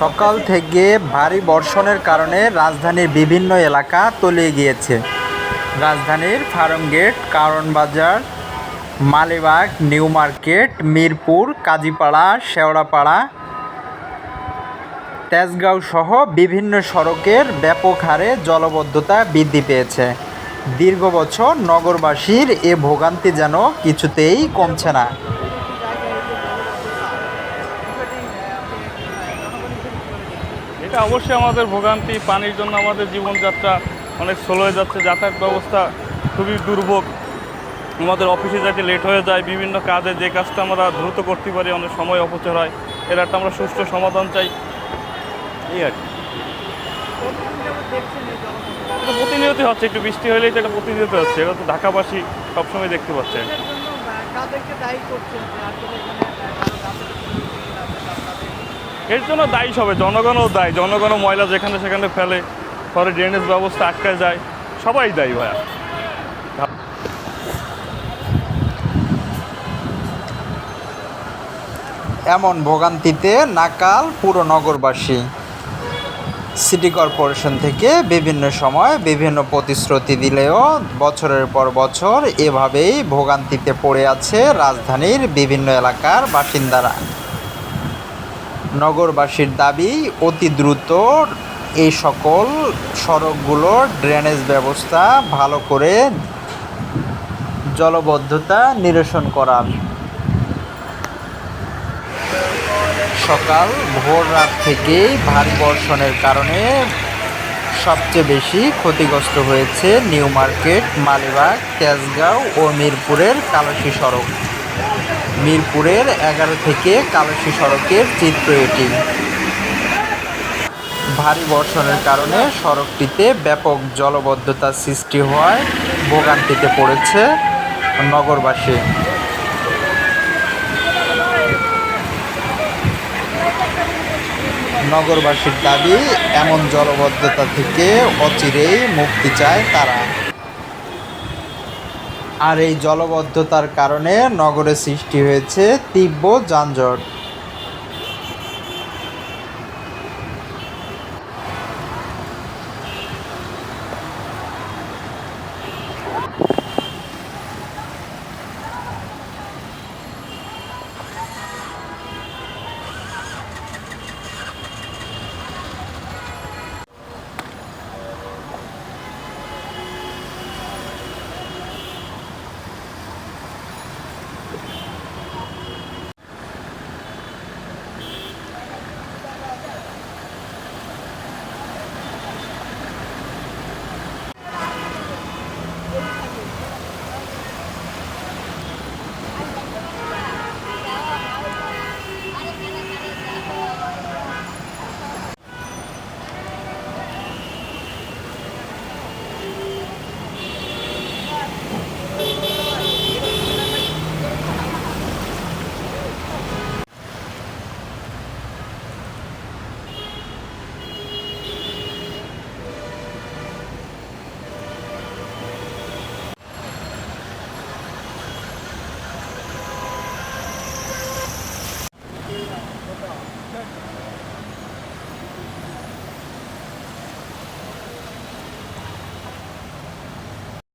সকাল থেকে ভারী বর্ষণের কারণে রাজধানীর বিভিন্ন এলাকা তলিয়ে গিয়েছে। রাজধানীর ফার্মগেট কারণ বাজার, মালিবাগ, নিউ মার্কেট, মিরপুর, কাজীপাড়া, শেওড়াপাড়া, তেজগাঁও সহ বিভিন্ন সড়কের ব্যাপক হারে জলবদ্ধতা বৃদ্ধি পেয়েছে। দীর্ঘ বছর নগরবাসীর এ ভোগান্তি যেন কিছুতেই কমছে না। এটা অবশ্যই আমাদের ভোগান্তি, পানির জন্য আমাদের জীবনযাত্রা অনেক স্লো হয়ে যাচ্ছে, যাতায়াত ব্যবস্থা খুবই দুর্ভোগ। আমাদের অফিসে যাতে লেট হয়ে যায়, বিভিন্ন কাজে যে কাজটা আমরা দ্রুত করতে পারি, অনেক সময় অপচয় হয়, এর একটা আমরা সুষ্ঠু সমাধান চাই। এই আর কি। প্রতিনিয়তই হচ্ছে, একটু বৃষ্টি হলেই তো এটা প্রতিনিয়ত হচ্ছে, এটা তো ঢাকাবাসী সবসময় দেখতে পাচ্ছেন এর জন্য দায়ী সবে জনগণও দায়ী, জনগণও ময়লা যেখানে সেখানে ফেলে, পরে ড্রেনেজ ব্যবস্থা আটকায় যায়, সবাই দায়ী ভাইয়া। এমন ভোগান্তিতে নাকাল পুরো নগরবাসী। সিটি কর্পোরেশন থেকে বিভিন্ন সময় বিভিন্ন প্রতিশ্রুতি দিলেও বছরের পর বছর এভাবেই ভোগান্তিতে পড়ে আছে রাজধানীর বিভিন্ন এলাকার বাসিন্দারা। নগরবাসীর দাবি, অতি দ্রুত এই সকল সড়কগুলোর ড্রেনেজ ব্যবস্থা ভালো করে জলবদ্ধতা নিরসন করার। সকাল ভোর রাত থেকেই ভারী বর্ষণের কারণে সবচেয়ে বেশি ক্ষতিগ্রস্ত হয়েছে নিউ মার্কেট, মালিবাগ, তেজগাঁও ও মিরপুরের কালসি সড়ক। মিরপুরের এগারো থেকে কালসি সড়কের চিত্র এটি। ভারী বর্ষণের কারণে সড়কটিতে ব্যাপক জলবদ্ধতার সৃষ্টি হওয়ায় ভোগান্তিতে পড়েছে নগরবাসী। নগরবাসীর দাবি, এমন জলবদ্ধতা থেকে অচিরেই মুক্তি চায় তারা। আর এই জলবদ্ধতার কারণে নগরে সৃষ্টি হয়েছে তীব্র যানজট।